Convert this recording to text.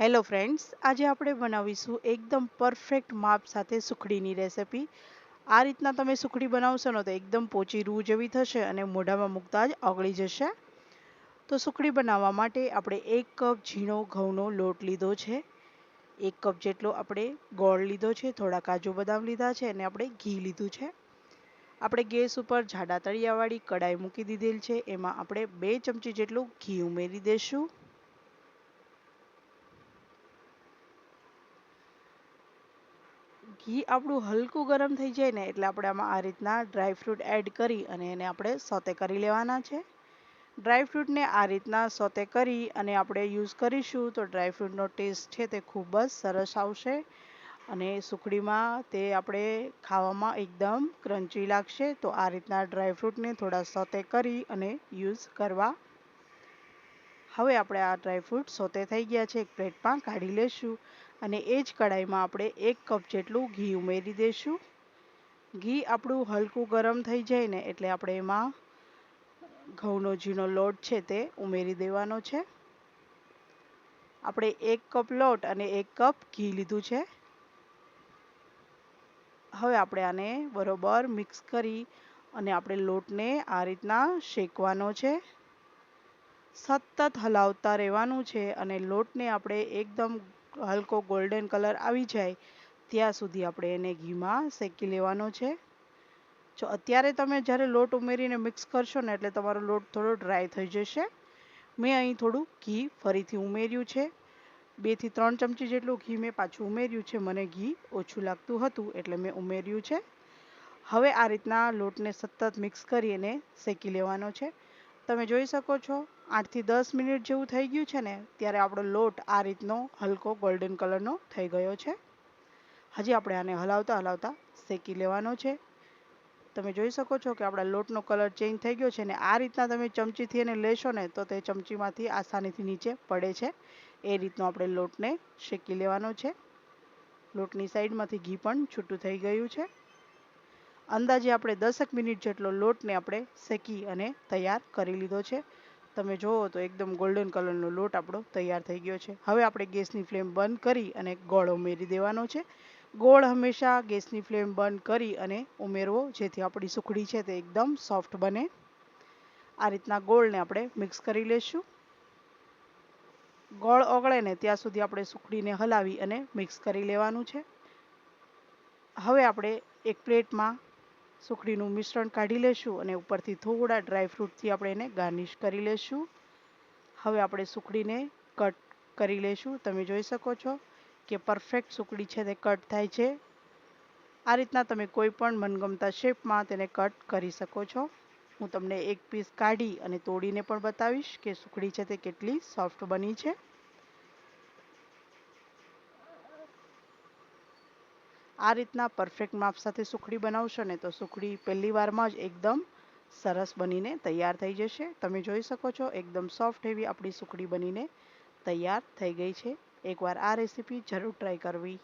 Hello friends આજે આપણે બનાવીશું એકદમ પરફેક્ટ માપ સાથે સુખડીની રેસિપી આ રીતના તમે સુખડી બનાવશો ને તો એકદમ પોચી રૂ જેવી થશે અને મોઢામાં મૂકતા જ ઓગળી જશે. તો સુખડી બનાવવા માટે આપણે એક કપ ઝીણો ઘઉંનો લોટ લીધો છે. એક કપ જેટલો આપણે ગોળ લીધો છે, થોડા કાજુ બદામ લીધા છે અને આપણે ઘી લીધું છે. આપણે ગેસ ઉપર જાડા તળિયાવાળી કડાઈ મૂકી દીધેલ છે. એમાં આપણે બે ચમચી જેટલું ઘી ઉમેરી દઈશું ઘી આપણું હલકું ગરમ થઈ જાય ને એટલે આપણે આમાં આ રીતના ડ્રાયફ્રૂટ એડ કરી અને એને આપણે સોતે કરી લેવાના છે. ડ્રાયફ્રૂટને આ રીતના સોતે કરી અને આપણે યુઝ કરીશું તો ડ્રાયફ્રૂટનો ટેસ્ટ છે તે ખૂબ જ સરસ આવશે અને સુખડીમાં તે આપણે ખાવામાં એકદમ ક્રન્ચી લાગશે તો આ રીતના ડ્રાયફ્રૂટને થોડા સોતે કરી અને યુઝ કરવા હવે આપણે આ ડ્રાયફ્રૂટ સોતે થઈ ગયા છે, એક પ્લેટમાં કાઢી લેશું અને એ જ કઢાઈમાં આપણે એક કપ જેટલું ઘી ઉમેરી દઈશું ઘી આપણું હલકું ગરમ થઈ જાય ને એટલે આપણે એમાં ઘઉંનો ઝીણો લોટ છે તે ઉમેરી દેવાનો છે. આપણે એક કપ લોટ અને એક કપ ઘી લીધું છે. હવે આપણે આને બરોબર મિક્સ કરી અને આપણે લોટને આ રીતના શેકવાનો છે. સતત હલાવતા રહેવાનું છે અને લોટને આપણે એકદમ હલકો ગોલ્ડન કલર આવી જાય, ત્યાં સુધી આપણે એને ઘીમાં શેકી લેવાનો છે. જો અત્યારે તમે જ્યારે લોટ ઉમેરીને મિક્સ કરશો ને એટલે તમારો લોટ થોડો ડ્રાય થઈ જશે. મેં અહીં થોડું ઘી ફરીથી ઉમેર્યું છે. બેથી ત્રણ ચમચી જેટલું ઘી મેં પાછું ઉમેર્યું છે. મને ઘી ઓછું લાગતું હતું એટલે મેં ઉમેર્યું છે. હવે આ રીતના લોટને સતત મિક્સ કરી અને શેકી લેવાનો છે. તમે જોઈ શકો છો આઠથી દસ મિનિટ જેવું થઈ ગયું છે ને, ત્યારે આપણો લોટ આ રીતનો હલકો ગોલ્ડન કલરનો થઈ ગયો છે. હજી આપણે આને હલાવતા હલાવતા શેકી લેવાનો છે. તમે જોઈ શકો છો કે આપણા લોટનો કલર ચેન્જ થઈ ગયો છે ને, આ રીતના તમે ચમચીથી એને લેશો ને, તો તે ચમચીમાંથી આસાનીથી નીચે પડે છે. એ રીતનો આપણે લોટને શેકી લેવાનો છે. લોટની સાઈડમાંથી ઘી પણ છૂટું થઈ ગયું છે. અંદાજે આપણે દસેક મિનિટ જેટલો લોટને આપણે શેકી અને તૈયાર કરી લીધો છે. તમે જુઓ તો એકદમ ગોલ્ડન કલરનો લોટ આપણો તૈયાર થઈ ગયો છે. હવે આપણે ગેસની ફ્લેમ બંધ કરી અને ગોળ ઉમેરી દેવાનો છે. ગોળ હંમેશા ગેસની ફ્લેમ બંધ કરી અને ઉમેરવો, જેથી આપણી સુખડી છે તે એકદમ સોફ્ટ બને. આ રીતના ગોળને આપણે મિક્સ કરી લેશું. ગોળ ઓગળે ને ત્યાં સુધી આપણે સુખડીને હલાવી અને મિક્સ કરી લેવાનું છે. હવે આપણે એક પ્લેટમાં સુખડીનું મિશ્રણ કાઢી લેશું અને ઉપરથી થોડા ડ્રાયફ્રૂટથી આપણે એને ગાર્નિશ કરી લેશું. હવે આપણે સુખડીને કટ કરી લેશું. તમે જોઈ શકો છો કે પરફેક્ટ સુખડી છે તે કટ થાય છે. આ રીતના તમે કોઈ પણ મનગમતા શેપમાં તેને કટ કરી શકો છો. હું તમને એક પીસ કાઢી અને તોડીને પણ બતાવીશ કે સુખડી છે તે કેટલી સોફ્ટ બની છે. આ રીતના પરફેક્ટ માપ સાથે સુખડી બનાવશો ને તો સુખડી પહેલી વારમાં જ એકદમ સરસ બનીને તૈયાર થઈ જશે. તમે જોઈ શકો છો એકદમ સોફ્ટ એવી આપણી સુખડી બનીને તૈયાર થઈ ગઈ છે. એકવાર આ રેસીપી જરૂર ટ્રાય કરવી.